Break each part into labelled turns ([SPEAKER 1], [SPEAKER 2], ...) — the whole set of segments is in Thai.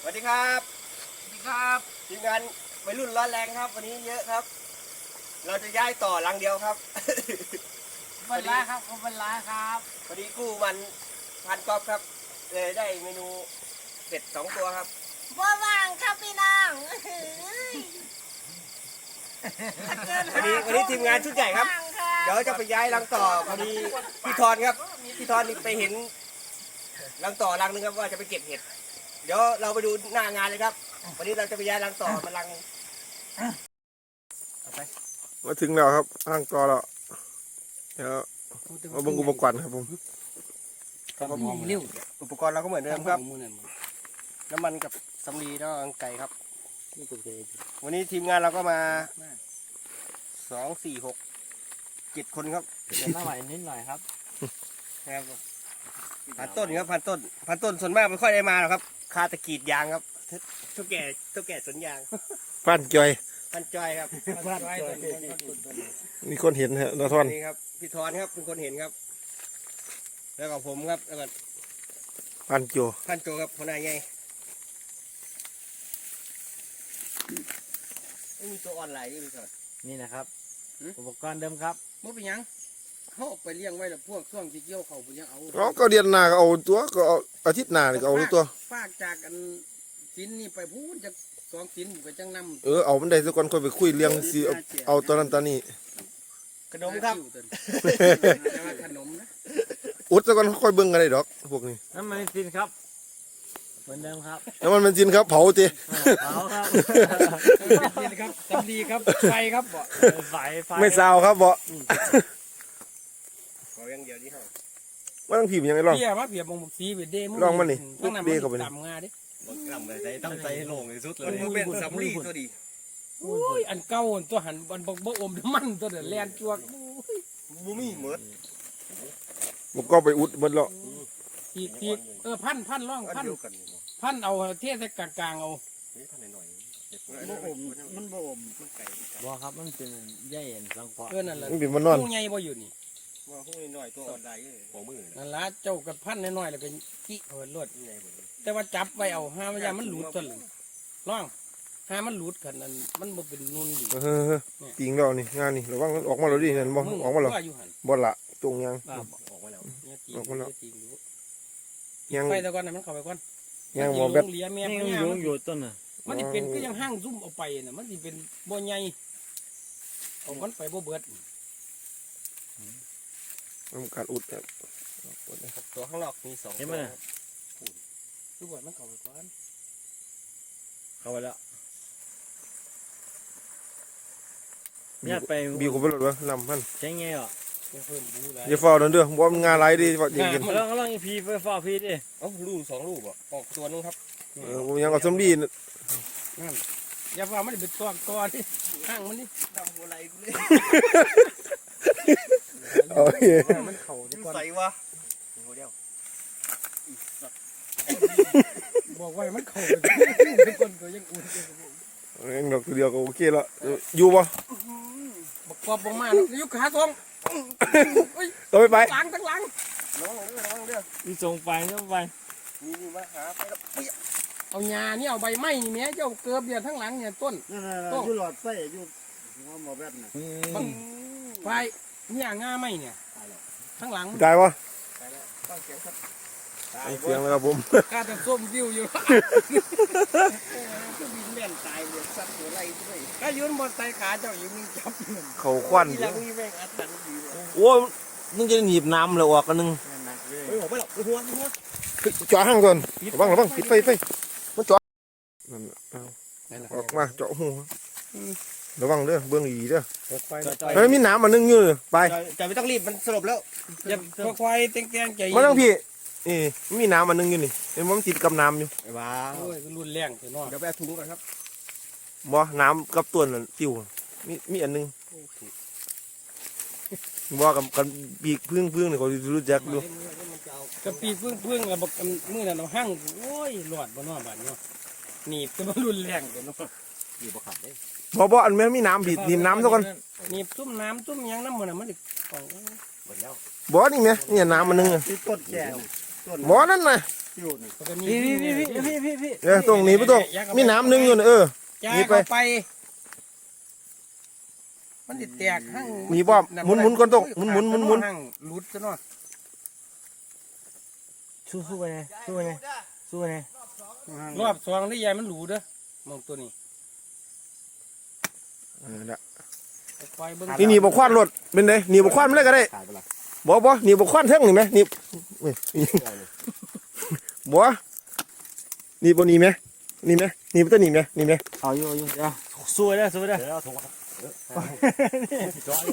[SPEAKER 1] สวัสดีครับ
[SPEAKER 2] สวัสดีครับ
[SPEAKER 1] ทีมงานวัยรุ่นร้อนแรงครับ วันนี้เยอะครับ เราจะย้ายต่อหลังเดียวครับ
[SPEAKER 2] บรรลาครับขอบรรลาครับ
[SPEAKER 1] พอดีกู้มันพันกรอบครับเลยได้เมนูเผ็ดสองตัวครับ
[SPEAKER 3] บ่ว่างครับพี่น้องอื้อหือ
[SPEAKER 1] วันนี้วันนี้ทีมงานชุดใหญ่ครับ
[SPEAKER 3] ว่างครับ
[SPEAKER 1] เดี๋ยวจะไปย้ายรังต่อพอดีพี่ทอนครับพี่ทอนนี่ไปเห็นรังต่อรังนึงครับว่าจะไปเก็บเห็ด เดี๋ยวเราไปดูหน้างานเลยครับ วันนี้เราจะไปย้ายรังต่อมารังเอาไป
[SPEAKER 4] มาถึงแล้วครับห้างกอแล้วเดี๋ยวมาเบังอุปกรณ์ครับผม
[SPEAKER 2] เร็ว
[SPEAKER 1] อุปกรณ์เราก็เหมือนเดิมครับ น้ำมันกับสำลีแล้วก็ไก่ครับ วันนี้ทีมงานเราก็มาสองสี่หกเจ็ดคนครับ
[SPEAKER 2] เดี๋ยวมาใหม่นิดหน่อยครับ
[SPEAKER 1] นะครับพันต้นครับพันต้นพันต้นส่วนมากไม่ค่อยได้มาหรอกครับ คาตะกรีดยางครับทุกแก่ทุกแก่สวนยาง
[SPEAKER 4] ป้านจอย
[SPEAKER 1] พันจอยครับ
[SPEAKER 2] บ้านไว้ต้นต้นต้น
[SPEAKER 4] มีคนเห็นฮะนาทอน
[SPEAKER 1] นี่ครับพี่ทอนครับเป็นคนเห็นครับ แล้วก็ผมครับแล้วก็
[SPEAKER 4] ป้านโจ
[SPEAKER 1] พันโจครับหัวหน้าใหญ่ไม่มีตัวออนไลน์ด้วยพี่ทอน
[SPEAKER 2] นี่นะครับ อุปกรณ์เดิมครับ
[SPEAKER 5] บ่เป็นหยัง เขาเอาไปเลี้ยงไว้แล้วพวกช่วงที่เกี่ยวเขาไปยังเอา
[SPEAKER 4] อ๋อก็เดือนหน้าก็เอาตัวก็เอาอาทิตย์หน้านี่ก็เอาตัว
[SPEAKER 5] ฝากจากกันสินนี่ไปพูนจากสองสินไปจังนำ
[SPEAKER 4] เออเอามันได้สักก่อนค่อยไปคุยเรื่องสิเอาเอาตอนนั้นตอนนี้
[SPEAKER 1] ขนมครับ
[SPEAKER 5] แต่ว่าขนมนะ
[SPEAKER 4] อุดสักก่อนค่อยเบิ่งกันได้ดอก พวกนี้
[SPEAKER 2] น้ำมันซินครับ เหมือนเดิมครับ
[SPEAKER 4] แล้วมันเป็นจินครับเผาติ
[SPEAKER 2] เอาครับ
[SPEAKER 5] นี่ครับสำลีครับไฟครับบ่
[SPEAKER 2] ไฟไฟ
[SPEAKER 4] ไม่ซาวครับบ่
[SPEAKER 1] ข ออย่างเดียวนี่ครับ
[SPEAKER 4] ว่าต้องพิมพ์ยังไงลอง
[SPEAKER 5] เพียมาเพียบงบสีไปเด้
[SPEAKER 4] ลองมานี่
[SPEAKER 5] ตั้งนั้น
[SPEAKER 4] เด้
[SPEAKER 5] มัน
[SPEAKER 4] เข้าไปนี่
[SPEAKER 5] ต่ำงาดิ
[SPEAKER 1] บอกกล้ำเลยใจตั้งใจให้โล่งที่สุดเลยมันเป็นสำลีตัวดี
[SPEAKER 5] โอ้ยอันเก่าอันตัวหันบันบ่บ่อมน้ำมันตัวเดือดแลนจวกโอ้ย
[SPEAKER 1] บูมี่เหมือน
[SPEAKER 4] ผมก็ไปอุดหมดแล้ว
[SPEAKER 5] ทีกทีกเออพันพันร่อง
[SPEAKER 1] อัน
[SPEAKER 5] พัน
[SPEAKER 1] เดียวกัน
[SPEAKER 5] พันเอาเทใส่กลางๆเอา
[SPEAKER 1] นี่ท่านหน่อยๆ
[SPEAKER 5] บ่อมมันบ่อม
[SPEAKER 1] มันไก่
[SPEAKER 2] บอกครับมันเป็นใหญ่เอ็นสังเคราะห์
[SPEAKER 5] เออนั่นแหละ
[SPEAKER 4] มันเป็นมันนอน
[SPEAKER 5] ผู้ใหญ่บ่อยู่นี่
[SPEAKER 1] ว่าพวกนี้หน่อยตัวอ่อนได้หัวมือ
[SPEAKER 5] นั่นละเจ้ากับพันน้อยๆแล้วเป็นกี้เหินรวด
[SPEAKER 1] นี่ไงเหมือน
[SPEAKER 5] แต่ว่าจับไว้เอาห้ามันยามันหลุดตัวหนึ่งร่องห้ามันหลุดกันนั่นมันบ่เป็นนุ่นดี
[SPEAKER 4] เออจริงแล้วนี่งานนี่ระวังมันออกมาแล้วดิเห็นบ่ออกมาแล้ว
[SPEAKER 5] ว่าอยู่หัน
[SPEAKER 4] บ่ละตรงยัง
[SPEAKER 5] ว่าบ่
[SPEAKER 1] ออกมาแล้ว
[SPEAKER 5] เนี่ยจริง
[SPEAKER 4] ออกมาแล้ว
[SPEAKER 5] เนี่ยจริงรู้
[SPEAKER 4] ยัง
[SPEAKER 5] ไปแต่ก่อนนะมันเข้าไปก่อน
[SPEAKER 4] ยังหมอ
[SPEAKER 5] มัน
[SPEAKER 4] แบ
[SPEAKER 5] สิ
[SPEAKER 4] บ
[SPEAKER 5] ลงเหลียแม่
[SPEAKER 2] นี่
[SPEAKER 5] มัน
[SPEAKER 2] ยังอยู่อยู่ต้นน่ะ
[SPEAKER 5] มันสิเป็นก็ยังห้างซุ่มเอาไปน่ะมันสิเป็นบ่ใหญ่เอามันไปบ่เบิด
[SPEAKER 4] ทำการอุดครับ
[SPEAKER 1] ตัวข้างนอกมีสอง
[SPEAKER 2] เห็นไหมน่ะ
[SPEAKER 5] คือว่ามันเข้าไปก่อน
[SPEAKER 2] เข้าไปแล้วเนี่ยไป
[SPEAKER 4] บิวเขาไปรถวะลำพัน
[SPEAKER 2] ใช้ไงอะ
[SPEAKER 5] ยังเพิ่มบูหลาย
[SPEAKER 4] อย่าเฝ้าเดินเด้อบ่มันงานไรดิว่าจริง
[SPEAKER 2] ลองลองอีพีไฟฟ้าพีดิ
[SPEAKER 1] เอ้าลูกสองลูกอะออกตัวนึงครับ
[SPEAKER 4] ๆเออผมยังเอาสำลีน่ะ
[SPEAKER 5] นั่นอย่าว่ามันเป็นตัวตัวนี่ห้างมันนี่
[SPEAKER 1] ดำหัวไหลกูเลย
[SPEAKER 4] เอาเฮ้ย
[SPEAKER 5] มันเข้าไปก่อน
[SPEAKER 1] ใส่วะหัวเดียว
[SPEAKER 5] บอกไว้มันเข้าไปก่อนก็ยังอุ่นอยู่
[SPEAKER 4] เองดอกตัวเดียวก็โอเคแล้วเอออยู่บ่
[SPEAKER 5] บักกอบบักมานะอยู่ขาทอง
[SPEAKER 4] ต่อไปไป
[SPEAKER 5] หลังทั้งหลัง
[SPEAKER 1] น้องเด้อน้องเด้อ
[SPEAKER 2] มีส่งไปส่งไป
[SPEAKER 1] นี่นี่มาหาไปแล้วเปี้ย
[SPEAKER 5] เอาหญ้านี่เอาใบไม้นี่แม่เจ้าเกือบเนี่ยทั้งหลังเนี่ยต้น
[SPEAKER 6] นั่นน่ะ
[SPEAKER 5] โต้
[SPEAKER 6] อยู่หลอดไส้อยู่หัวหมอแบบน่ะ
[SPEAKER 5] บังไฟ เนี่ยง่าไม้เนี่ยทั้งหลัง
[SPEAKER 4] ได้บ่
[SPEAKER 1] ไปแล้วต้องเสียงครับ
[SPEAKER 4] เสียงแล้วครับผม
[SPEAKER 5] กาจะส้มวิวอยู่
[SPEAKER 1] ก็บินแม่นตายเลยสัตว์หัวไหลด้วย
[SPEAKER 5] ก็ยืนบนไตขาเจ้าอยู่มึงจับอยู่
[SPEAKER 4] เขาควัน
[SPEAKER 1] ทีหลังมีแม่งอัดตันดีเลย
[SPEAKER 4] โอ้ยมึงจะหนีบน้ำเลยออกกันนึง
[SPEAKER 1] เฮ้ยออกไปหรอกหัวหัว
[SPEAKER 4] เฮ้ยจ่อห้างก่อนระวังระวังปิดไฟไฟมันจ่อนั่นน่ะเอาออกมาเจาะหู ระวังเด้อเบื้องอีเด้อเฮ้ยมีน้ำมานึ่งอยู่เลยไป
[SPEAKER 1] จะไม่ต้องรีบมันสลบแล้ว
[SPEAKER 5] อย่าควายเต็งแตงใจ
[SPEAKER 4] มาตั้งพี่นี่มีน้ำมานึ่งอยู่นี่เห็นว่ามันติดกับน้ำอยู่
[SPEAKER 1] ว้า
[SPEAKER 5] โอ้ยรุนแรงเถอะเนาะ
[SPEAKER 1] เดี๋ยวไปเอาถุงก่อนครับ
[SPEAKER 4] บ่น้ำกับตัวนั่นติวมีมีอันหนึงบ่กับกันปีกพึ่งพึ่งนี่เขารู้จักดู
[SPEAKER 5] กระปีเพื่องเพื่องแล้วบอกมือนั่นเอาหั่งโอ้ยหลอดบ่เนาะบ้านเนาะหนีบจะมารุนแรงเถอะเนาะ
[SPEAKER 1] อยู่ประคับเลย
[SPEAKER 4] บ่บ่อันแม่นมีน้ำบีดบีบน้ำซะก่อน
[SPEAKER 5] หนีบตุ้มน้ำตุ้มหยังน้ำมันน่ะมันดิของ
[SPEAKER 1] หมดแล้ว
[SPEAKER 4] บ่นี่แม่เนี่ยน้ำมันนึงอะ
[SPEAKER 6] ที่ต้นแก่ต้น
[SPEAKER 4] บ่นั่นน่ะ
[SPEAKER 6] ฟิวนี่
[SPEAKER 5] มันก็มี
[SPEAKER 2] พี่พี่พี่พี่พี่พี่
[SPEAKER 4] เออตรงนี้บ่ต้องมีน้ำหนึงอยู่น่ะเออ
[SPEAKER 5] จ่า
[SPEAKER 4] นี่
[SPEAKER 5] ย
[SPEAKER 4] ไป
[SPEAKER 5] เข้าไป มันสิแตกหั่ง
[SPEAKER 4] มีบ่หมุนหมุนก่อนต้องหมุนหมุนหมุนหมุน
[SPEAKER 5] หั่งหลุดซะเนาะ
[SPEAKER 2] สู้สู้ไปไงสู้ไปไงสู้ไปไง
[SPEAKER 5] รอบสองได้ยายมันหลูเด้อมองตัวนี้
[SPEAKER 4] เออน่ะ
[SPEAKER 5] ควายเบิ่ง
[SPEAKER 4] นี่หนีบ่ควันรถเป็นไดหนีบ่ควันมันเลยก็ได้
[SPEAKER 6] ขายไปละ
[SPEAKER 4] บ่บ่หนีบ่ควันเทิงนี่ไหมหนีเว้ยบ่หนีบ่หนีไหมหนีไหมหนีบ่ต้องหนีไหมหนีไหม
[SPEAKER 2] เอาอยู่เอาอยู่เดี๋ยวสู้ไปได้สู้ไปได้
[SPEAKER 6] เดี๋ยวถุงมาจ่อย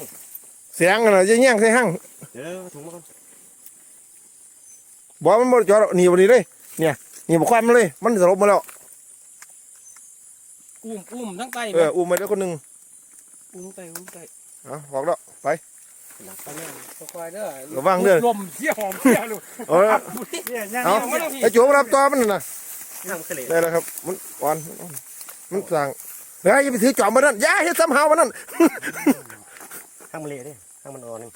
[SPEAKER 4] เสียงกันน่ะจะแย่งใส่ห้าง
[SPEAKER 6] เดี๋ยวถุงมาก่อน
[SPEAKER 4] บ่มันบ่จอดหนีบ่หนีเลยเนี่ยหนีบ่ควันมันเลย มันสลบมาแล้ว
[SPEAKER 5] อุ้มอุ้มทั้งไต
[SPEAKER 4] เอออุ้มไปแล้วคนหนึง
[SPEAKER 5] อุ้มไตอุ้มไต
[SPEAKER 4] เอาบอกแล้วไป
[SPEAKER 5] ควายเด้อ
[SPEAKER 4] ระวังเด้อ
[SPEAKER 5] ลมเสียหอมเสียลูก
[SPEAKER 4] เอาละ
[SPEAKER 2] เนี่ยย่าง
[SPEAKER 4] เอา
[SPEAKER 5] ไม่ต้องสิ
[SPEAKER 4] ไอ้โจมารับต่อมันน่ะนะ
[SPEAKER 1] น้ำทะเล
[SPEAKER 4] ได้แล้วครับ มันอ่อน มันสั่งเฮ้ยอย่าไปถือจอมมานั่นอย่าเฮ็ดซ้ำหามันนั่น
[SPEAKER 1] ข้างมันเละดิข้างมันอ่อนนึง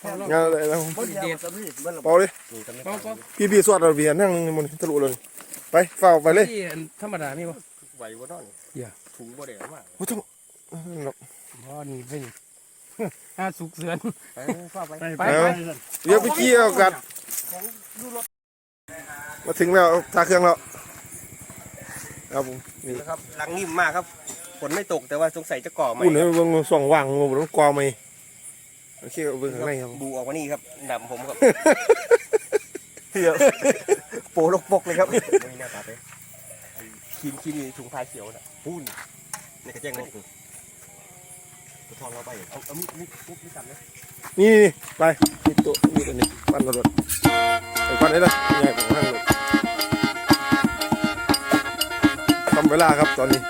[SPEAKER 4] เอาเลยเอา
[SPEAKER 6] บ่เดียวจะมีเบิ่งละ
[SPEAKER 4] เป่าเลย
[SPEAKER 1] นี่ก็ไม่
[SPEAKER 5] เอาเอา
[SPEAKER 4] พี่พี่สวดเราเบียร์นั่งมันทะลุเลยไปเฝ้าไปเลย
[SPEAKER 5] ที่อันธรรมดานี่บ่
[SPEAKER 1] ไหวบ่นอน
[SPEAKER 5] อย่า
[SPEAKER 1] ถุงบ่ได้เอามาก
[SPEAKER 4] โอ้ ต้อง
[SPEAKER 5] บ่นี่ไปนี่ห้าสุกเสือน
[SPEAKER 1] ไปฟ้าไป
[SPEAKER 6] ไป
[SPEAKER 5] ไป
[SPEAKER 6] ไป
[SPEAKER 5] ไป
[SPEAKER 4] เดี๋ยวไปกี้เอากัดมาถึงแล้วทาเครื่องแล้วครับผมนี่
[SPEAKER 1] นะครับหลังนิ่มมากครับฝนไม่ตกแต่ว่าสงสัยจะก่อไหม
[SPEAKER 4] อุ่นให้เบิ่งส่องว่างบ่ต้องกอไหมโอเคเอาเบิ่งข้างในครับ
[SPEAKER 1] บูออกมานี่ครับดำผมครับเหี้ยโปลกปกเลยครับไม่น่าตาไปคีมคีมอยู่ในถุงพายเขียวน่ะพูนในกระแจงนกกู ทองเราไปเอาเอามีดมีดมีดมีดสั่นนะ
[SPEAKER 4] นี่นี่ไปนี่ตัวนี่ตัวนี้ปั้นรถไปปั้นได้ละใหญ่ของห้างรถทำเวลาครับตอนนี้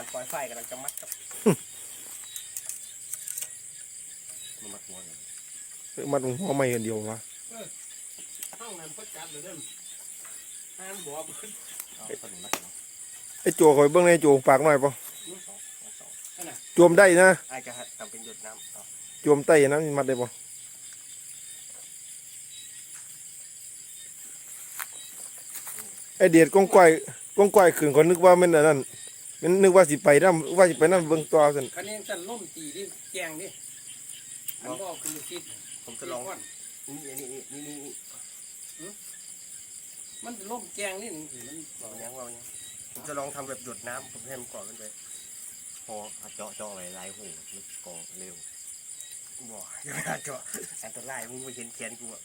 [SPEAKER 1] ผ่านปล่อยไฟกำลังจะมัดครับมันมัดหัวเลย
[SPEAKER 4] เอ้ยมันหัวไม่กันเดียววะ
[SPEAKER 5] ห้องนั้นเพิ่นจัดเลยเด้อห้ามบ่เพิ่น
[SPEAKER 1] เอาต้นมัดหัว
[SPEAKER 4] ไอ้โจคอยเบิ่งในโจปากหน่อยป่ะ
[SPEAKER 1] สองสอง
[SPEAKER 4] จวมได้นะ
[SPEAKER 1] อาจจะทำเป็นหยดน้ำเอา
[SPEAKER 4] จวมไต้นะมันมัดได้ป่ะไอเดียดกองก้อยกองก้อยขึ้นคนนึกว่ามันอันนั้น มันนึกว่าสิไปนํว่าสิไปนํเบิ่งตัวซั่น
[SPEAKER 5] คันนี้สั่นล่มตีดิแกงดิอันบ่เอาคือติด
[SPEAKER 1] ผมจะลองนี่นี่นี่นี่นี่
[SPEAKER 5] มันล่มแกงนี่นี่มัน
[SPEAKER 1] ลองยังลองยังผมจะลองทำแบบหยดน้ำผมให้มันก่อนมันไป
[SPEAKER 6] พอเจาะเจาะไว้ลายหูมันก่อเร็ว
[SPEAKER 1] บ่อย่าไปหาเจาะอันตรายมึงไปเห็นแขนกูอะ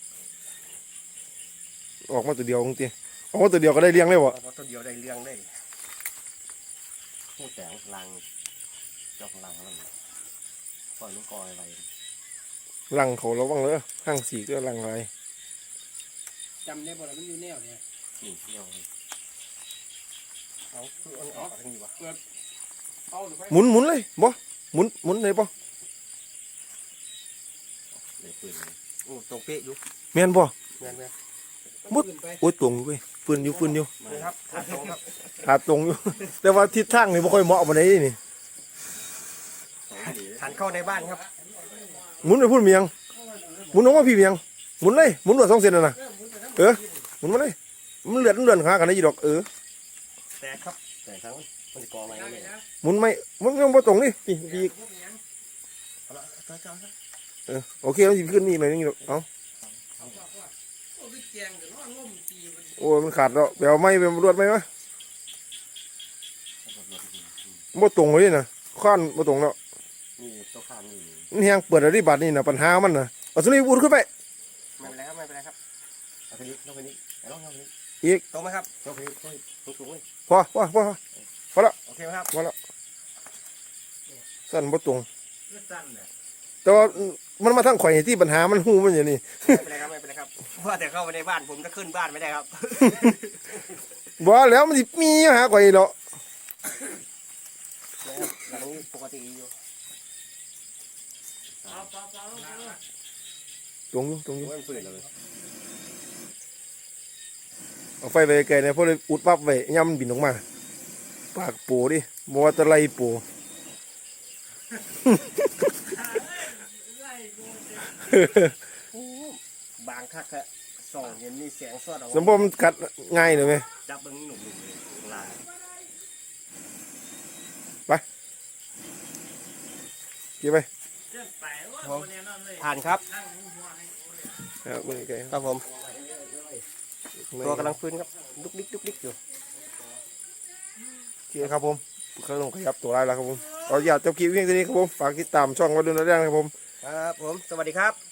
[SPEAKER 4] ออกมาตัวเดียวจริงๆออกมาตัวเดียวก็ได้เลี้ยงเลยบ่
[SPEAKER 1] เอาเพราะต้นเดียวได้เรื่องได้
[SPEAKER 6] พูดแต่ลังเจาะลังแล้วมันปล่อยลูกกอยไว้
[SPEAKER 4] ลังเขาระวังเลยห้างสีก็ลังอะไร
[SPEAKER 5] จำได้บ่ล่ะมันอยู่แนวเนี่ย
[SPEAKER 6] นี่เที่ยว
[SPEAKER 1] เอาคือเอาออกทางนี้วะ
[SPEAKER 5] เอาหรือไป
[SPEAKER 4] หมุนหมุนเลยบ่หมุนหมุนเลยบ่
[SPEAKER 6] เลยปืน
[SPEAKER 1] โอ้ตรงเป๊ะอยู่
[SPEAKER 4] แม่นบ่
[SPEAKER 1] แม่นไหม
[SPEAKER 5] มุดไป
[SPEAKER 4] โอ้ยตรงอยู่เว้ยฟืนอยู่ฟืนอยู่
[SPEAKER 1] นี่ครับขาตรงครับ
[SPEAKER 4] ขาตรงอยู่ แต่ว่าทิศทางนี่บ่ค่อยเหมาะปานใดนี่
[SPEAKER 1] หันเข้าในบ้านครับ
[SPEAKER 4] หมุนไปพูดเมียงหมุนออกมาพี่เมียงหมุนเลยหมุนรวดสองเส้นน่ะนะเออหมุนมาเลยมันเลือดมันเลือดขากันได้ยี่ดอกเออ
[SPEAKER 1] แตกครับ
[SPEAKER 6] แต่ทั้งมันจะกออะไรเนี่ย
[SPEAKER 4] หมุนไม่หมุนยังบ่ตรงนี่พี่พี่
[SPEAKER 1] เอาละเจ้าเจ้าเจ้า
[SPEAKER 4] เออโอเคแล้วสิขึ้นนี่หน่อยนึงดอกเอ้า โอ้ยมันขาดแล้วไปเอาไม้ไปรวดไหมวะบ่ตรงเลยนะข้านบ่ตรงแล้ว
[SPEAKER 6] นี่ตัวข้างนี่
[SPEAKER 4] มันแฮงเปิดอะไรบัดนี่น่ะปัญหามันน่ะเอาสุนีบุดขึ้นไป
[SPEAKER 1] ไม่เป็นไรครับไม่เป็นไรครับ
[SPEAKER 6] เอาไปนี้เอาไปนี้เอาลองเอาไปนี้
[SPEAKER 1] ตรงไหมครับ
[SPEAKER 6] เอาไปนี้เอาไปนี้สูงๆเลย
[SPEAKER 4] พอพอพอ
[SPEAKER 1] โอเคไหมครับ
[SPEAKER 4] สสั้นบ่ตรง
[SPEAKER 1] สั้นเนี่ย
[SPEAKER 4] แต่ว่ามันมาทางข่อยที่ปัญหามันหูมันอย่างนี้
[SPEAKER 1] ไม่เป็นไรครับไม่เป็นไรครับว่าแต่เข้าไปในบ้านผมจะขึ้นบ้านไม่ได้ครับ
[SPEAKER 4] บ่แล้วมันสิมีหาข่อยหรอก
[SPEAKER 1] นะครับหลังนี้ปกติอยู่
[SPEAKER 4] ตรงอยู่ตรงอยู่
[SPEAKER 1] ว่ามันฝืนเลย
[SPEAKER 4] เอาไฟไปไกลๆเนี่ยเพราะเลยอุดปั๊บไว้ย่ำมันบินออกมา ปากปูดิบ่ว่าแตะไลปู
[SPEAKER 1] บางคักอะส่องเห็นมีแสงสอดออก
[SPEAKER 4] สมบูรณ์กัดง่ายเลยไหม
[SPEAKER 1] จับเบิ้งหนุ่มๆเลยลาย
[SPEAKER 4] กี่ไป
[SPEAKER 1] ผ่านครับ
[SPEAKER 4] ครับเบิ่งไกล
[SPEAKER 1] ครับผมตัวกำลังฟื้นครับลุกดิกลุกดิกอยู่
[SPEAKER 4] โอเคครับผมเครื่องขยับตัวได้แล้วครับผมขออยากจะคลิปเพียงเท่านี้ครับผมฝากติดตามช่องวัดดุนแรงครับผม
[SPEAKER 1] ครับผม สวัสดีครับ